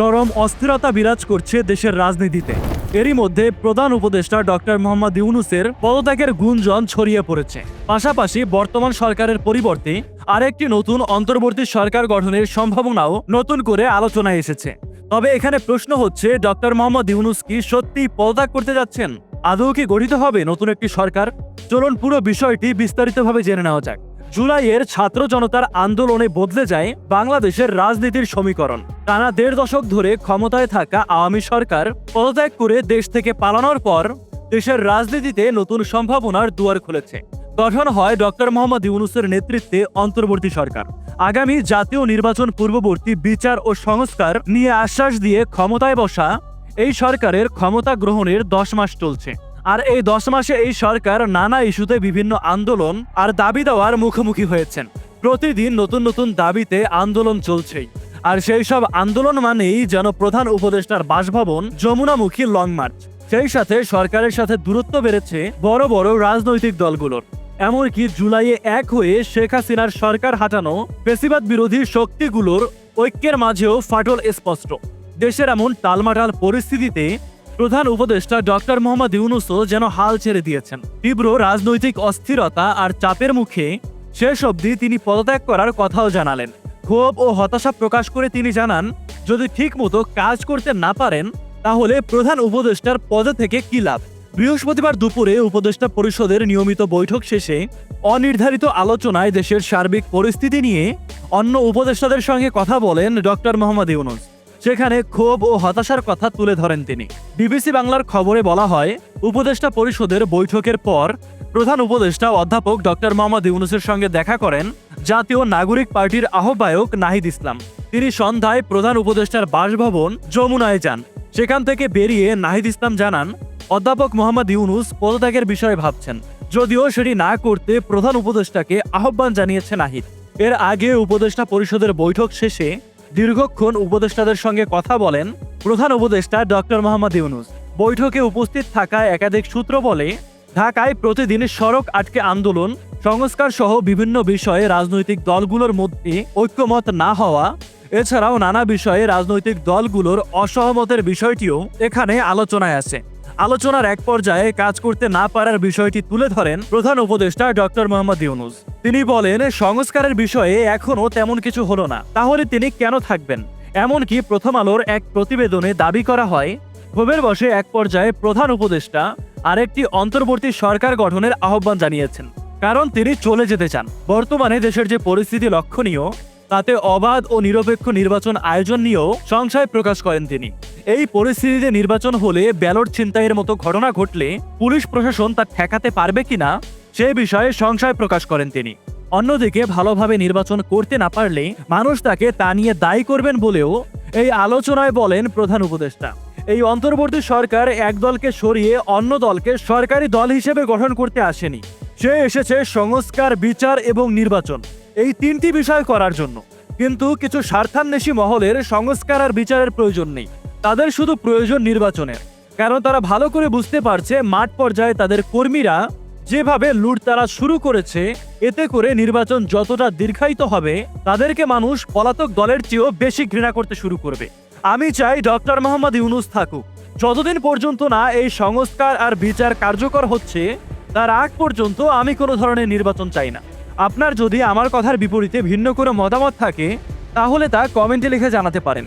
চরম অস্থিরতা বিরাজ করছে দেশের রাজনীতিতে। এরই মধ্যে প্রধান উপদেষ্টা ডক্টর মোহাম্মদ ইউনুসের পদত্যাগের গুঞ্জন ছড়িয়ে পড়েছে। পাশাপাশি বর্তমান সরকারের পরিবর্তে আরেকটি নতুন অন্তর্বর্তী সরকার গঠনের সম্ভাবনাও নতুন করে আলোচনায় এসেছে। তবে এখানে প্রশ্ন হচ্ছে, ডক্টর মোহাম্মদ ইউনুস কি সত্যি পদত্যাগ করতে যাচ্ছেন? আদৌ কি গঠিত হবে নতুন একটি সরকার? চলুন পুরো বিষয়টি বিস্তারিতভাবে জেনে নেওয়া যাক। জুলাইয়ের ছাত্র জনতার আন্দোলনে বদলে যায় বাংলাদেশের রাজনীতির সমীকরণ। টানা দেড় দশক ধরে ক্ষমতায় থাকা আওয়ামী সরকার পদত্যাগ করে দেশ থেকে পালানোর পর দেশের রাজনীতিতে নতুন সম্ভাবনার দুয়ার খুলেছে। গঠন হয় ডক্টর মোহাম্মদ ইউনুসের নেতৃত্বে অন্তর্বর্তী সরকার। আগামী জাতীয় নির্বাচন পূর্ববর্তী বিচার ও সংস্কার নিয়ে আশ্বাস দিয়ে ক্ষমতায় বসা এই সরকারের ক্ষমতা গ্রহণের দশ মাস চলছে। আর এই দশ মাসে এই সরকার নানা ইস্যুতে বিভিন্ন আন্দোলন আর দাবি দেওয়ার মুখোমুখি হয়েছেন। প্রতিদিন নতুন নতুন দাবিতে আন্দোলন চলছেই। আর সেই সব আন্দোলন মানেই যেন প্রধান উপদেষ্টার বাসভবন যমুনামুখী লং মার্চ। সেই সাথে সরকারের সাথে দূরত্ব বেড়েছে বড় বড় রাজনৈতিক দলগুলোর। এমনকি জুলাইয়ে এক হয়ে শেখ হাসিনার সরকার হাঁটানো পেশিবাদ বিরোধী শক্তিগুলোর ঐক্যের মাঝেও ফাটল স্পষ্ট। দেশের এমন টালমাটাল পরিস্থিতিতে প্রধান উপদেষ্টা ডক্টর মোহাম্মদ ইউনুসও যেন হাল ছেড়ে দিয়েছেন। তীব্র রাজনৈতিক অস্থিরতা আর চাপের মুখে শেষ অবধি তিনি পদত্যাগ করার কথাও জানালেন। ক্ষোভ ও হতাশা প্রকাশ করে তিনি জানান, যদি ঠিকমতো কাজ করতে না পারেন, তাহলে প্রধান উপদেষ্টার পদে থেকে কি লাভ? বৃহস্পতিবার দুপুরে উপদেষ্টা পরিষদের নিয়মিত বৈঠক শেষে অনির্ধারিত আলোচনায় দেশের সার্বিক পরিস্থিতি নিয়ে অন্য উপদেষ্টাদের সঙ্গে কথা বলেন ডক্টর মোহাম্মদ ইউনুস। সেখানে ক্ষোভ ও হতাশার কথা তুলে ধরেন তিনি। বিবিসি বাংলার খবরে বলা হয়, উপদেষ্টা পরিষদের বৈঠকের পর প্রধান উপদেষ্টা অধ্যাপক ডক্টর মোহাম্মদ ইউনুসের সঙ্গে দেখা করেন জাতীয় নাগরিক পার্টির আহ্বায়ক নাহিদ ইসলাম। তিনি সন্ধ্যায় প্রধান উপদেষ্টার বাসভবন যমুনায় যান। সেখান থেকে বেরিয়ে নাহিদ ইসলাম জানান, অধ্যাপক মোহাম্মদ ইউনুস পদত্যাগের বিষয়ে ভাবছেন। যদিও সেটি না করতে প্রধান উপদেষ্টাকে আহ্বান জানিয়েছে নাহিদ। এর আগে উপদেষ্টা পরিষদের বৈঠক শেষে দীর্ঘক্ষণ উপদেষ্টাদের সঙ্গে কথা বলেন প্রধান উপদেষ্টা ডক্টর মোহাম্মদ ইউনুস। বৈঠকে উপস্থিত থাকা একাধিক সূত্র বলে, ঢাকায় প্রতিদিন সড়ক আটকে আন্দোলন সংস্কার সহ বিভিন্ন বিষয়ে রাজনৈতিক দলগুলোর মধ্যে ঐক্যমত না হওয়া, এছাড়াও নানা বিষয়ে রাজনৈতিক দলগুলোর অসহমতের বিষয়টিও এখানে আলোচনায় আছে। আলোচনার এক পর্যায়ে কাজ করতে না পারার বিষয়টি তুলে ধরেন প্রধান উপদেষ্টা ডক্টর মোহাম্মদ ইউনুস। তিনি বলেন, সংস্কারের বিষয়ে এখনও তেমন কিছু হলো না। তাহলে তিনি কেন থাকবেন? এমনকি প্রথম আলোর এক প্রতিবেদনে দাবি করা হয়, ক্ষোভের বসে এক পর্যায়ে প্রধান উপদেষ্টা আরেকটি অন্তর্বর্তী সরকার গঠনের আহ্বান জানিয়েছেন। কারণ তিনি চলে যেতে চান। বর্তমানে দেশের যে পরিস্থিতি লক্ষণীয় তাতে অবাধ ও নিরপেক্ষ নির্বাচন আয়োজন নিয়েও সংশয় প্রকাশ করেন তিনি। এই পরিস্থিতিতে নির্বাচন হলে ব্যালট ছিনতাইয়ের মতো ঘটনা ঘটলে পুলিশ প্রশাসন তা ঠেকাতে পারবে কিনা সে বিষয়ে সংশয় প্রকাশ করেন তিনি। অন্যদিকে ভালোভাবে নির্বাচন করতে না পারলে মানুষ তাকে তা নিয়ে দায়ী করবেন বলেও এই আলোচনায় বলেন প্রধান উপদেষ্টা। এই অন্তর্বর্তী সরকার এক দলকে সরিয়ে অন্য দলকে সরকারি দল হিসেবে গঠন করতে আসেনি। সে এসেছে সংস্কার, বিচার এবং নির্বাচন। এই তিনটি বিষয় করার জন্য। কিন্তু কিছু স্বার্থান্বেষী মহলের সংস্কার আর বিচারের প্রয়োজন নেই। তাদের শুধু প্রয়োজন নির্বাচনের। কারণ তারা ভালো করে বুঝতে পারছে মাঠ পর্যায়ে তাদের কর্মীরা যেভাবে লুটতারা শুরু করেছে, এতে করে নির্বাচন যতটা দীর্ঘায়িত হবে, তাদেরকে মানুষ পলাতক দলের চেয়েও বেশি ঘৃণা করতে শুরু করবে। আমি চাই ডক্টর মোহাম্মদ ইউনুস থাকুক। যতদিন পর্যন্ত না এই সংস্কার আর বিচার কার্যকর হচ্ছে, তার আগ পর্যন্ত আমি কোনো ধরনের নির্বাচন চাই না। আপনার যদি আমার কথার বিপরীতে ভিন্ন কোনো মতামত থাকে, তাহলে তা কমেন্টে লিখে জানাতে পারেন।